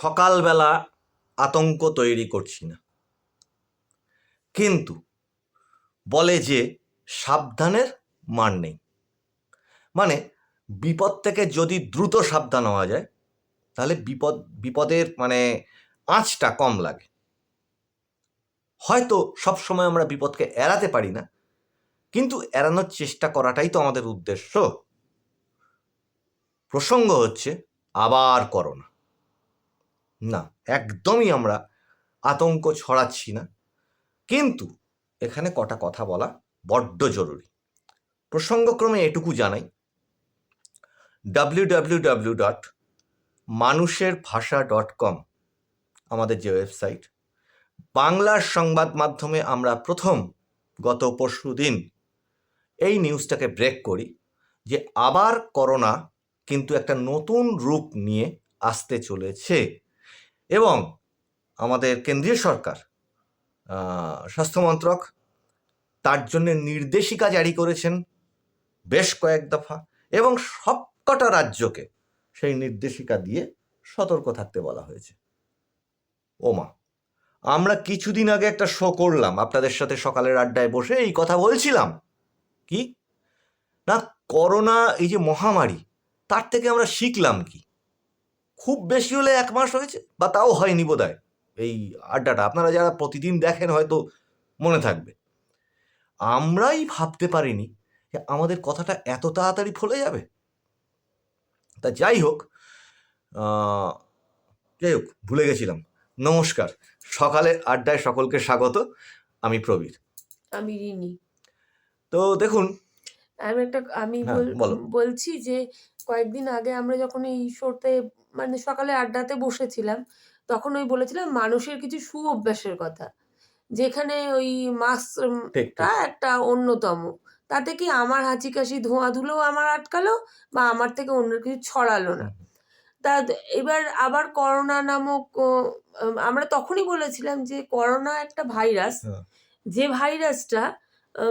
সকালবেলা আতঙ্ক তৈরি করছি না। কিন্তু বলে যে সাবধানের মান নেই। মানে বিপদ থেকে যদি দ্রুত সাবধান হওয়া যায়, তাহলে বিপদ, বিপদের মানে আঁচটা কম লাগে। হয়তো সব সময় আমরা বিপদকে এড়াতে পারি না, কিন্তু এড়ানোর চেষ্টা করাটাই তো আমাদের উদ্দেশ্য। প্রসঙ্গ হচ্ছে, আবার করোনা। না, একদমই আমরা আতঙ্ক ছড়াচ্ছি না। কিন্তু এখানে কটা কথা বলা বড্ড জরুরি। প্রসঙ্গক্রমে এটুকু জানাই। ডাব্লিউ ডট মানুষের ভাষা ডট কম আমাদের যে ওয়েবসাইট, বাংলার সংবাদ মাধ্যমে আমরা প্রথম গত পরশু দিন এই নিউজটাকে ব্রেক করি যে আবার করোনা কিন্তু একটা নতুন রূপ নিয়ে আসতে চলেছে। এবং আমাদের কেন্দ্রীয় সরকার আহ, স্বাস্থ্যমন্ত্রক তার জন্য নির্দেশিকা জারি করেছেন বেশ কয়েক দফা এবং সবকটা রাজ্যকে সেই নির্দেশিকা দিয়ে সতর্ক থাকতে বলা হয়েছে। ওমা আমরা কিছুদিন আগে একটা শো করলাম আপনাদের সাথে সকালের আড্ডায় বসে এই কথা বলছিলাম। কি? না করোনা এই যে মহামারী তার থেকে আমরা শিখলাম কি? খুব বেশি হলে এক মাস হয়েছে বা তাও হয়নি বোধহয় এই আড্ডাটা। আপনারা যারা প্রতিদিন দেখেন হয়তো মনে থাকবে। আমরাই ভাবতে পারিনি যে আমাদের কথাটা এত তাড়াতাড়ি ফলে যাবে। তা যাই হোক যাই হোক ভুলে গেছিলাম। নমস্কার সকালে আড্ডায় সকলকে স্বাগত। আমি প্রবীর। আমি রিনি। তো দেখুন। আমি একটা আমি হ্যাঁ, বল- বলো। বলছি যে কয়েকদিন আগে আমরা যখন এই শোতে মানে সকালে আড্ডাতে বসেছিলাম তখন ওই বলেছিলাম মানুষের কিছু সু অভ্যাসের কথা। যেখানে ওই মাস্কটা একটা অন্যতম। তাতে কি আমার হাঁচি কাশি ধোঁয়া ধুলো আমার আটকালো বা আমার থেকে অন্য কিছু ছড়ালো না? তা এবার আবার করোনা নামক আমরা তখনই বলেছিলাম যে করোনা একটা ভাইরাস। হ্যাঁ। যে ভাইরাসটা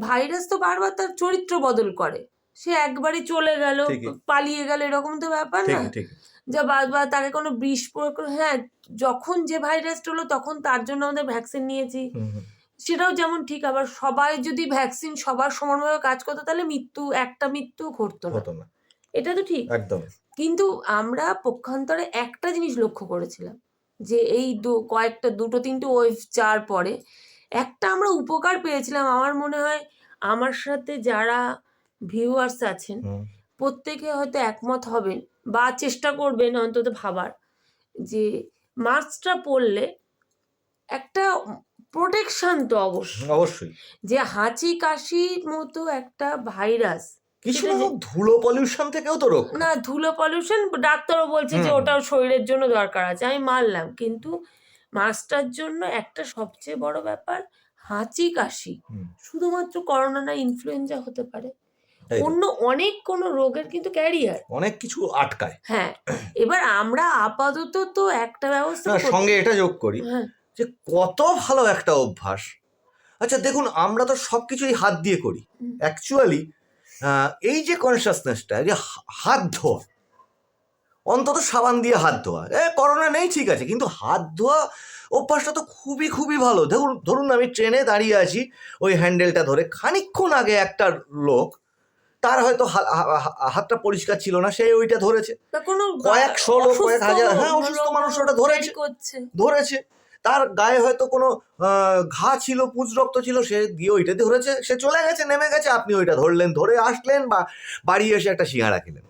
ভাইরাস তো বারবার তার চরিত্র বদল করে। সে একবারই চলে গেল পালিয়ে গেল এরকম তো ব্যাপার না। যা বারবার তাকে কোনো বিষ প্রয়োগ হ্যাঁ যখন যে ভাইরাসটা হলো তখন তার জন্য আমাদের ভ্যাকসিন নিয়েছি। সেটাও যেমন ঠিক আবার সবাই যদি ভ্যাকসিন সবার সমানভাবে কাজ করতো তাহলে মৃত্যু একটা মৃত্যু ঘটতো না। এটা তো ঠিক। একদম। কিন্তু আমরা পক্ষান্তরে একটা জিনিস লক্ষ্য করেছিলাম যে এই দু কয়েকটা দুটো তিনটে ওয়েভ চার পরে একটা আমরা উপকার পেয়েছিলাম। আমার মনে হয় আমার সাথে যারা ভিউয়ার্স আছেন প্রত্যেকে হয়তো একমত হবেন বা চেষ্টা করবেন অন্তত ভাবার যে মাস্কটা পরলে একটা প্রোটেকশন তো অবশ্যই। অবশ্যই। যে হাঁচি কাশির মতো একটা ভাইরাস কিছু ধুলো পলিউশন থেকেও তো রোগ না ধুলো পলিউশন ডাক্তারও বলছে যে। ওটাও শরীরের জন্য দরকার আছে আমি মানলাম। কিন্তু মাস্কটার জন্য একটা সবচেয়ে বড় ব্যাপার হাঁচি কাশি শুধুমাত্র করোনা না ইনফ্লুয়েঞ্জা হতে পারে। অন্য অনেক কোনো রোগের কিন্তু ক্যারিয়ার। অনেক কিছু আটকায়। হ্যাঁ এবার আমরা আপাতত তো একটা ব্যবস্থা সঙ্গে এটা যোগ করি হ্যাঁ। যে কত ভালো একটা অভ্যাস। আচ্ছা দেখুন আমরা তো সব কিছুই হাত দিয়ে করি। অ্যাকচুয়ালি এই যে কনসিয়াসনেসটা যে হাত ধোয়া অন্তত সাবান দিয়ে হাত ধোয়া। এ করোনা নেই ঠিক আছে কিন্তু হাত ধোয়া অভ্যাসটা তো খুবই খুবই ভালো। ধরুন ধরুন আমি ট্রেনে দাঁড়িয়ে আছি ওই হ্যান্ডেলটা ধরে। খানিকক্ষণ আগে একটা লোক তার হয়তো হাতটা পরিষ্কার ছিল না সে ওইটা ধরেছে। কয়েকশো লোক, কয়েক হাজার, হ্যাঁ, অসুস্থ মানুষ ওটা ধরেছে। ধরেছে। তার গায়ে হয়তো কোনো ঘা ছিল পুজ রক্ত ছিল সে দিয়ে ওইটা ধরেছে। সে চলে গেছে নেমে গেছে আপনি ওইটা ধরলেন ধরে আসলেন বা বাড়ি এসে একটা সিঙ্গারা খেলেন।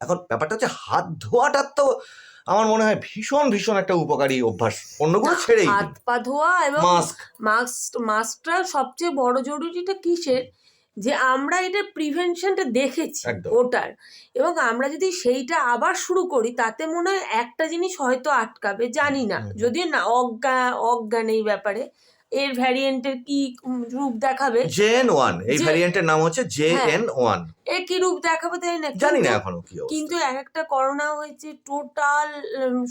এখন ব্যাপারটা হচ্ছে হাত ধোয়াটার তো আমার মনে হয় ভীষণ ভীষণ একটা উপকারী অভ্যাস। অন্যগুলো ছেড়েই হাত পা ধোয়া এবং মাস্ক। মাস্ক মাস্কটা সবচেয়ে বড় জরুরিটা কিসের? যে আমরা এটা প্রিভেনশনটা দেখেছি ওটার। এবং আমরা যদি সেইটা আবার শুরু করি তাতে মনে হয় একটা জিনিস হয়তো আটকাবে জানি না। যদিও না অজ্ঞা অজ্ঞান এই ব্যাপারে। এর ভ্যারিয়েন্টের কি রূপ দেখাবে? জে এন ওয়ান এই ভ্যারিয়েন্টের নাম হচ্ছে জে এন ওয়ানের কি রূপ দেখাবে তাই না? জানি না এখনও কি কিন্তু এক একটা করোনা হয়েছে টোটাল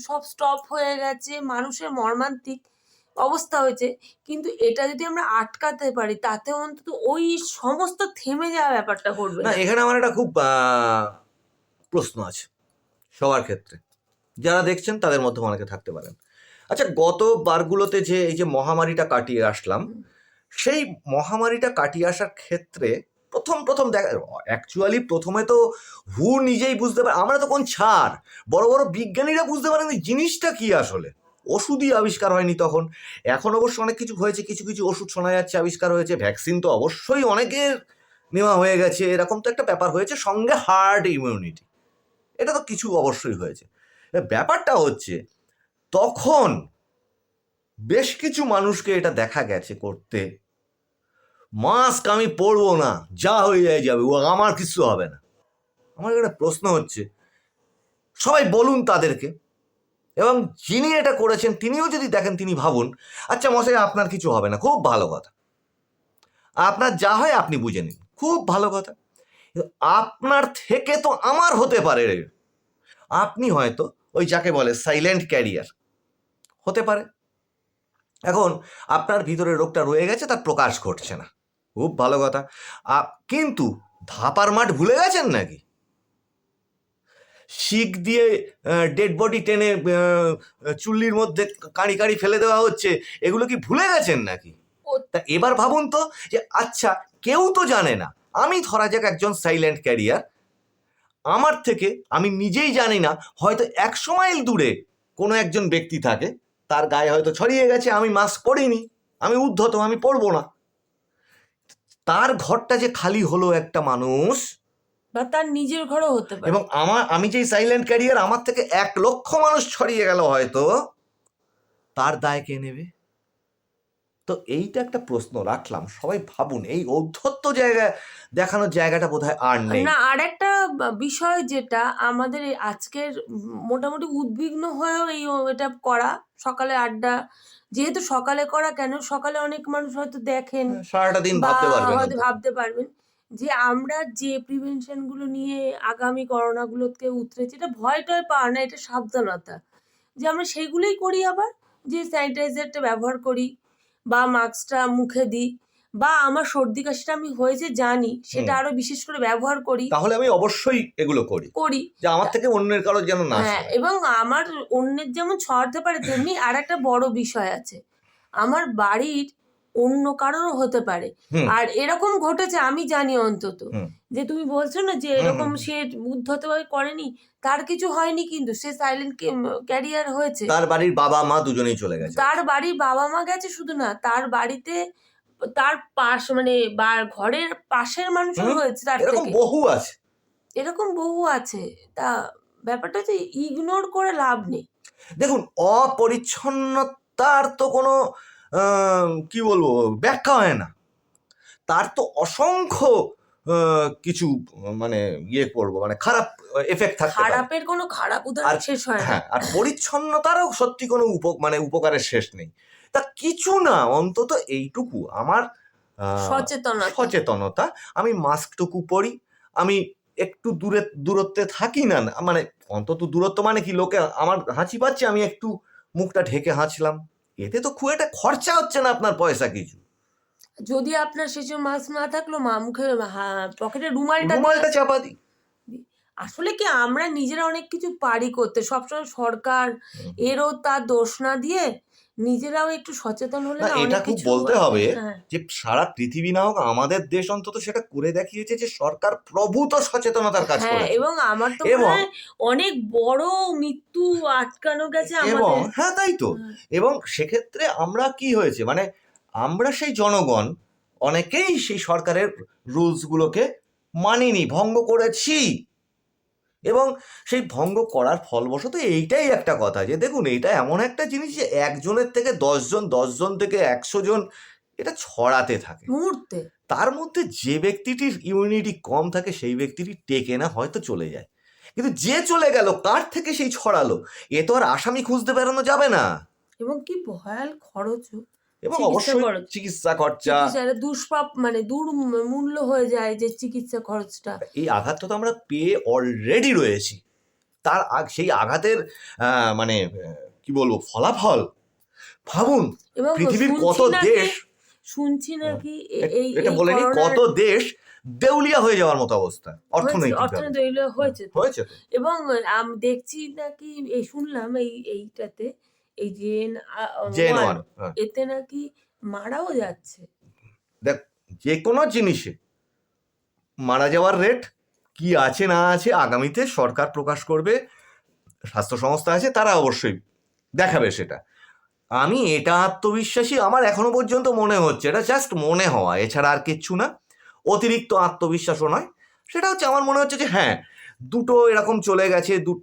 সব স্টপ হয়ে গেছে। মানুষের মর্মান্তিক। অবস্থা হয়েছে। কিন্তু এটা যদি আমরা আটকাতে পারি তাতে অন্তত ওই সমস্ত থেমে যাওয়া ব্যাপারটা ঘটবে না এখানে আমার একটা খুব প্রশ্ন আছে সবার ক্ষেত্রে। যারা দেখছেন তাদের মধ্যে অনেকে থাকতে পারেন। আচ্ছা গত বারগুলোতে যে এই যে মহামারীটা কাটিয়ে আসলাম সেই মহামারীটা কাটিয়ে আসার ক্ষেত্রে প্রথম প্রথম দেখা অ্যাকচুয়ালি প্রথমে তো হু নিজেই বুঝতে পারে আমরা তো কোন ছাড়? বড় বড় বিজ্ঞানীরা বুঝতে পারেন জিনিসটা কি আসলে? ওষুধই আবিষ্কার হয়নি তখন। এখন অবশ্য অনেক কিছু হয়েছে, কিছু কিছু ওষুধ শোনা যাচ্ছে, আবিষ্কার হয়েছে ভ্যাকসিন তো অবশ্যই অনেকের নেওয়া হয়ে গেছে, এরকম তো একটা ব্যাপার হয়েছে, সঙ্গে হার্ড ইমিউনিটি এটা তো কিছু অবশ্যই হয়েছে। ব্যাপারটা হচ্ছে, তখন বেশ কিছু মানুষকে এটা দেখা গেছে করতে মাস্ক আমি পরবো না, যা হয়ে যায় যাবে, ও আমার কিছু হবে না। আমার একটা প্রশ্ন হচ্ছে, সবাই বলুন তাদেরকে এবং যিনি এটা করেছেন, তিনিও যদি দেখেন, তিনি ভাবুন আচ্ছা মশাই, আপনার কিছু হবে না, খুব ভালো কথা। আপনার যা হয় আপনি বুঝে নিন, খুব ভালো কথা। আপনার থেকে তো আমার হতে পারে আপনি হয়তো ওই যাকে বলে সাইলেন্ট ক্যারিয়ার হতে পারে। এখন আপনার ভিতরে রোগটা রয়ে গেছে, তার প্রকাশ ঘটছে না। খুব ভালো কথা। কিন্তু ধাপার মাঠ ভুলে গেছেন নাকি? শিক দিয়ে ডেড বডি টেনে চুল্লির মধ্যে কাঁড়ি কাঁড়ি ফেলে দেওয়া হচ্ছে, এগুলো কি ভুলে গেছেন নাকি? তা এবার ভাবুন তো যে আচ্ছা কেউ তো জানে না, আমি ধরা যাক একজন সাইলেন্ট ক্যারিয়ার আমার থেকে আমি নিজেই জানি না, হয়তো একশো মাইল দূরে কোনো একজন ব্যক্তি থাকে, তার গায়ে হয়তো ছড়িয়ে গেছে, আমি মাস্ক পরিনি, আমি উদ্ধত, আমি পরবো না। তার ঘরটা যে খালি হলো একটা মানুষ বা তার নিজের ঘরও হতে পারে। এবং আমার আমি যেই সাইলেন্ট ক্যারিয়ার আমার থেকে এক লক্ষ মানুষ ছড়িয়ে গেল হয়তো তার দায় কে নেবে? তো এইটা একটা প্রশ্ন রাখলাম সবাই ভাবুন এই ঔদ্ধত্য জায়গা দেখানোর জায়গাটা বোধহয় আর নেই। না আর একটা বিষয় যেটা আমাদের আজকের মোটামুটি উদ্বিগ্ন হয়েও এই এটা করা সকালে আড্ডা যেহেতু সকালে করা কেন সকালে অনেক মানুষ হয়তো দেখেন সারাটা দিন ভাবতে পারবেন হয়তো ভাবতে পারবেন। যে আমরা যে প্রিভেনশনগুলো নিয়ে আগামী করোনা গুলোকে উতরেছি এটা ভয় টয় পাওয়া না এটা সাবধানতা। যে আমরা সেইগুলোই করি আবার যে স্যানিটাইজারটা ব্যবহার করি বা মাস্কটা মুখে দিই বা আমার সর্দি কাশিটা আমি হয়েছে জানি সেটা। আরও বিশেষ করে ব্যবহার করি। তাহলে আমি অবশ্যই এগুলো করি। করি। যে আমার থেকে অন্যের কারও যেন না হ্যাঁ এবং আমার অন্যের যেমন ছড়াতে পারে তেমনি আর একটা বড় বিষয় আছে। আমার বাড়ির অন্য কারোরও হতে পারে। আর এরকম ঘটেছে আমি জানি অন্তত। যে তুমি বলছো না যে এরকম সে উদ্ধতভাবে করেনি তার কিছু হয়নি কিন্তু সে সাইলেন্ট ক্যারিয়ার হয়েছে। তার বাড়ির বাবা মা দুজনেই চলে গেছে। তার বাড়ির বাবা মা গেছে শুধু না তার বাড়িতে তার পাশ মানে বা ঘরের পাশের মানুষও হুম, হয়েছে তার থেকে। বহু আছে। এরকম বহু আছে। তা ব্যাপারটা হচ্ছে ইগনোর করে লাভ নেই। দেখুন অপরিচ্ছন্নতার তো কোনো কি বলব ব্যাখ্যা হয় না। তার তো অসংখ্য কিছু মানে ইয়ে করব মানে খারাপ এফেক্ট পারে। খারাপের কোনো খারাপ উদাহরণ শেষ হয় হ্যাঁ আর পরিচ্ছন্নতারও সত্যি কোনো উপ মানে উপকারের শেষ নেই। তা কিছু না অন্তত এইটুকু। আমার সচেতনতা। সচেতনতা। আমি মাস্কটুকু পরি। আমি একটু দূরে দূরত্বে থাকি না না, মানে অন্তত দূরত্ব মানে কি লোকে আমার হাঁচি পাচ্ছে আমি একটু মুখটা ঢেকে হাঁচলাম। এতে তো খুব একটা খরচা হচ্ছে না আপনার পয়সা কিছু। যদি আপনার সেসব মাস্ক না থাকল মা মুখে পকেটে রুমালটা রুমালটা চাপা দিই আসলে কি আমরা নিজেরা অনেক কিছু পারি করতে? সবসময় সরকার এরও তার দোষ না দিয়ে নিজেরাও একটু সচেতন হলে না, এটা খুব বলতে হবে হ্যাঁ। যে সারা পৃথিবী না হোক আমাদের দেশ অন্তত সেটা করে দেখিয়েছে যে সরকার প্রভূত সচেতনতার কাজ হ্যাঁ করে এবং আমার তো এবং- অনেক বড় মৃত্যু আটকানো গেছে এবং হ্যাঁ তাই তো। হ্যাঁ। এবং সেক্ষেত্রে আমরা কি হয়েছে? মানে আমরা সেই জনগণ অনেকেই সেই সরকারের রুলসগুলোকে মানিনি ভঙ্গ করেছি। এবং সেই ভঙ্গ করার ফলবশত এইটাই একটা কথা যে দেখুন এইটা এমন একটা জিনিস যে একজনের থেকে দশজন দশজন থেকে একশো জন এটা ছড়াতে থাকে। মুহূর্তে তার মধ্যে যে ব্যক্তিটির ইমিউনিটি কম থাকে সেই ব্যক্তিটি টেকে না হয়তো চলে যায়। কিন্তু যে চলে গেল কার থেকে সেই ছড়ালো? এ তো আর আসামি খুঁজতে বেরোনো যাবে না। এবং কি ভয়াল খরচও। এবং অবশ্যই চিকিৎসা খরচা। দুষ্প্রাপ মানে দুর্মূল্য হয়ে যায় যে চিকিৎসা খরচটা। এই আঘাতটা তো আমরা পেয়ে অলরেডি রয়েছি। তার সেই আঘাতের মানে কি বলব ফলাফল ভাবুন পৃথিবীর কত দেশ শুনছি নাকি এই এটা বলে কত দেশ দেউলিয়া হয়ে যাওয়ার মতো অবস্থা অর্থনৈতিক। হয়েছে এবং আমি দেখছি নাকি এই শুনলাম এই এইটাতে এই জেন জেন ওয়ান। এতে নাকি মারাও যাচ্ছে। দেখ যে কোনো জিনিসে মারা যাওয়ার রেট কি আছে না আছে আগামীতে সরকার প্রকাশ করবে স্বাস্থ্য সংস্থা আছে তারা অবশ্যই দেখাবে সেটা। আমি এটা আত্মবিশ্বাসী আমার এখনও পর্যন্ত মনে হচ্ছে এটা জাস্ট মনে হওয়া এছাড়া আর কিচ্ছু না। অতিরিক্ত আত্মবিশ্বাসও নয়। সেটা হচ্ছে আমার মনে হচ্ছে যে হ্যাঁ দুটো এরকম চলে গেছে দু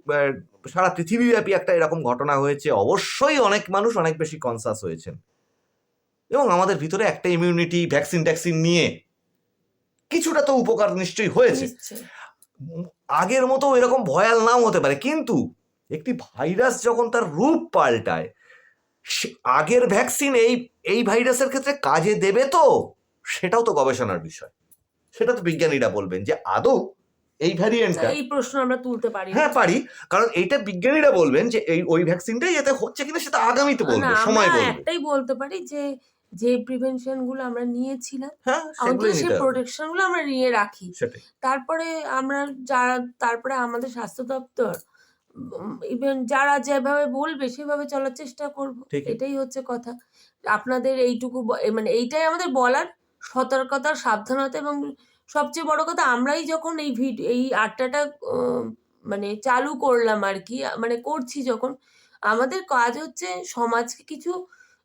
সারা পৃথিবীব্যাপী একটা এরকম ঘটনা হয়েছে। অবশ্যই অনেক মানুষ অনেক বেশি কনসাস হয়েছেন। এবং আমাদের ভিতরে একটা ইমিউনিটি ভ্যাকসিন ট্যাক্সিন নিয়ে কিছুটা তো উপকার নিশ্চয়ই হয়েছে। আগের মতো এরকম ভয়াল নাও হতে পারে। কিন্তু একটি ভাইরাস যখন তার রূপ পাল্টায় আগের ভ্যাকসিন এই এই ভাইরাসের ক্ষেত্রে কাজে দেবে তো? সেটাও তো গবেষণার বিষয়। সেটা তো বিজ্ঞানীরা বলবেন যে আদৌ এই ভ্যারিয়েন্টটা এই প্রশ্ন আমরা তুলতে পারি। হ্যাঁ পারি। কারণ এইটা বিজ্ঞানীরা বলবেন যে এই ওই ভ্যাকসিনটাই এতে হচ্ছে কিনা সেটা আগামীতে বলবে সময় বলবে। একটাই বলতে পারি যে যে প্রিভেনশনগুলো আমরা নিয়েছিলাম হ্যাঁ আমাদের সেই প্রোটেকশনগুলো আমরা নিয়ে রাখি। তারপরে আমরা যারা তারপরে আমাদের স্বাস্থ্য দপ্তর ইভেন যারা যেভাবে বলবে সেভাবে চলার চেষ্টা করব। এটাই হচ্ছে কথা। আপনাদের এইটুকু মানে এইটাই আমাদের বলার সতর্কতা সাবধানতা এবং সবচেয়ে বড় কথা আমরাই যখন এই ভিডিও এই আড্ডাটা মানে চালু করলাম আর কি মানে করছি যখন আমাদের কাজ হচ্ছে সমাজকে কিছু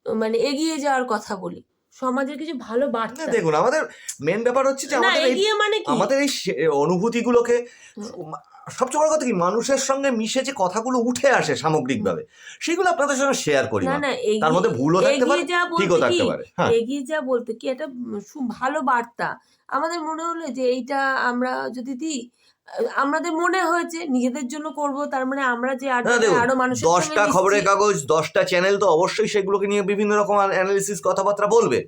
মানে এগিয়ে যাওয়ার কথা বলি। সমাজের কিছু ভালো বার্তা। দেখুন আমাদের মেন ব্যাপার হচ্ছে যে আমাদের এই এগিয়ে মানে কি? আমাদের এই অনুভূতিগুলোকে সবচেয়ে বড় কথা কি মানুষের সঙ্গে মিশে যে কথাগুলো উঠে আসে সামগ্রিকভাবে সেগুলো আপনাদের সঙ্গে শেয়ার করি না তার মধ্যে ভুলও থাকতে পারে ঠিকও বলতে থাকতে কি পারে হ্যাঁ। এগিয়ে যা বলতে কি একটা উম ভালো বার্তা। আমাদের মনে হলো যে এইটা আমরা যদি দিই আমাদের মনে হয়েছে নিজেদের জন্য করব তার মানে আমরা যে আরও মানুষের সঙ্গে দশটা খবরের কাগজ দশটা চ্যানেল তো অবশ্যই সেগুলোকে নিয়ে বিভিন্ন রকম অ্যানালিসিস কথাবার্তা বলবে।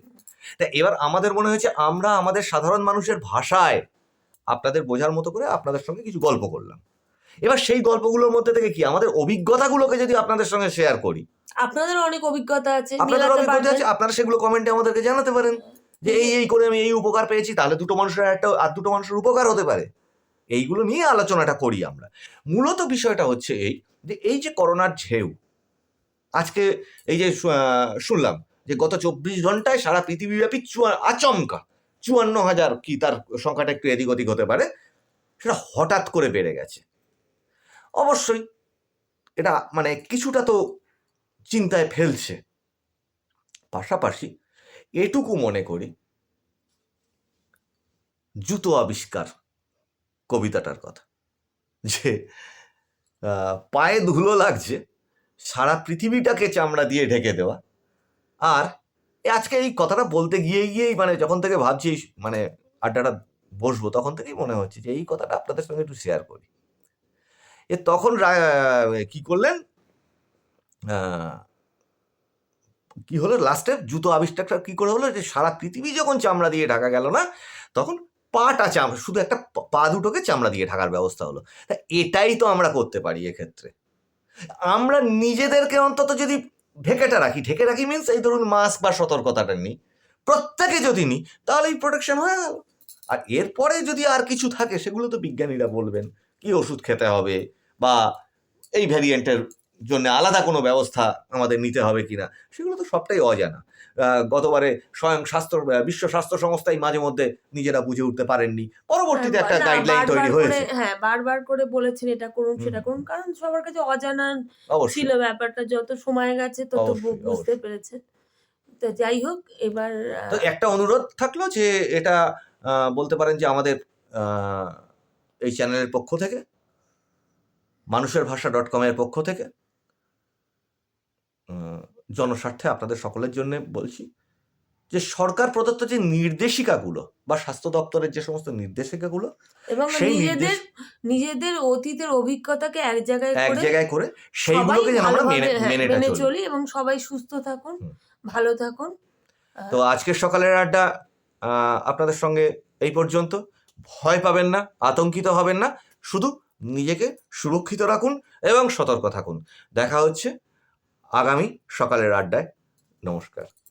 তা এবার আমাদের মনে হয়েছে আমরা আমাদের সাধারণ মানুষের ভাষায় আপনাদের বোঝার মতো করে আপনাদের সঙ্গে কিছু গল্প করলাম। এবার সেই গল্পগুলোর মধ্যে থেকে কি আমাদের অভিজ্ঞতাগুলোকে যদি আপনাদের সঙ্গে শেয়ার করি? আপনাদের অনেক অভিজ্ঞতা আছে আপনাদের অভিজ্ঞতা আছে আপনারা সেগুলো কমেন্টে আমাদেরকে জানাতে পারেন। যে এই এই করে আমি এই উপকার পেয়েছি, তাহলে দুটো মানুষের একটা, আর দুটো মানুষের উপকার হতে পারে। এইগুলো নিয়ে আলোচনাটা করি আমরা। মূলত বিষয়টা হচ্ছে এই, যে এই যে করোনার ঢেউ, আজকে এই যে শুনলাম যে গত চব্বিশ ঘন্টায় সারা পৃথিবীব্যাপী চুয়া, আচমকা চুয়ান্ন হাজার কি তার সংখ্যাটা একটু এদিক ওদিক হতে পারে, সেটা হঠাৎ করে বেড়ে গেছে। অবশ্যই এটা মানে কিছুটা তো চিন্তায় ফেলছে। পাশাপাশি এটুকু মনে করি, জুতো আবিষ্কার কবিতাটার কথা। যে পায়ে ধুলো লাগছে, সারা পৃথিবীটাকে চামড়া দিয়ে ঢেকে দেওয়া। আর আজকে এই কথাটা বলতে গিয়ে গিয়েই মানে যখন থেকে ভাবছি মানে আড্ডাটা বসবো, তখন থেকেই মনে হচ্ছে যে, এই কথাটা আপনাদের সঙ্গে একটু শেয়ার করি। এ তখন কি করলেন? কি হলো? লাস্টে জুতো আবিষ্কারটা কি করে হলো? যে সারা পৃথিবী যখন চামড়া দিয়ে ঢাকা গেল না, তখন পাটা চামড়া, শুধু একটা পা- দুটোকে চামড়া দিয়ে ঢাকার ব্যবস্থা হলো। তা এটাই তো আমরা করতে পারি এক্ষেত্রে। আমরা নিজেদেরকে অন্তত যদি ঢেকেটা রাখি, ঢেকে রাখি মিনস এই ধরুন মাস্ক বা সতর্কতাটা নিই। প্রত্যেকে যদি নিই, তাহলে এই প্রোটেকশন হয়ে গেল। আর এরপরে যদি আর কিছু থাকে, সেগুলো তো বিজ্ঞানীরা বলবেন, কি ওষুধ খেতে হবে? বা এই ভ্যারিয়েন্টের জন্য আলাদা কোনো ব্যবস্থা আমাদের নিতে হবে কিনা সেগুলো তো সবটাই অজানা। গতবারে স্বয়ং স্বাস্থ্য বিশ্ব স্বাস্থ্য সংস্থাই মাঝে মধ্যে নিজেরা বুঝে উঠতে পারেননি। পরবর্তীতে একটা গাইডলাইন তৈরি হয়েছে। হ্যাঁ বারবার করে বলেছেন এটা করুন সেটা করুন কারণ সবার কাছে অজানা ছিল ব্যাপারটা যত সময় গেছে তত বুঝতে পেরেছে তো যাই হোক এবার তো একটা অনুরোধ থাকল যে এটা বলতে পারেন যে আমাদের এই চ্যানেলের পক্ষ থেকে মানুষের ভাষা ডট কমের পক্ষ থেকে জনস্বার্থে আপনাদের সকলের জন্য বলছি যে সরকার প্রদত্ত যে নির্দেশিকাগুলো বা স্বাস্থ্য দপ্তরের যে সমস্ত নির্দেশিকাগুলো এবং নিজেদের নিজেদের অতীতের অভিজ্ঞতাকে এক জায়গায় এক জায়গায় করে সেইগুলোকে যেন আমরা মেনে হ্যাঁ, মেনে চলি। চলি এবং সবাই সুস্থ থাকুন ভালো থাকুন। তো আজকের সকালের আড্ডা আহ, আপনাদের সঙ্গে এই পর্যন্ত। ভয় পাবেন না আতঙ্কিত হবেন না শুধু নিজেকে সুরক্ষিত রাখুন এবং সতর্ক থাকুন। দেখা হচ্ছে আগামী সকালের আড্ডায়। নমস্কার।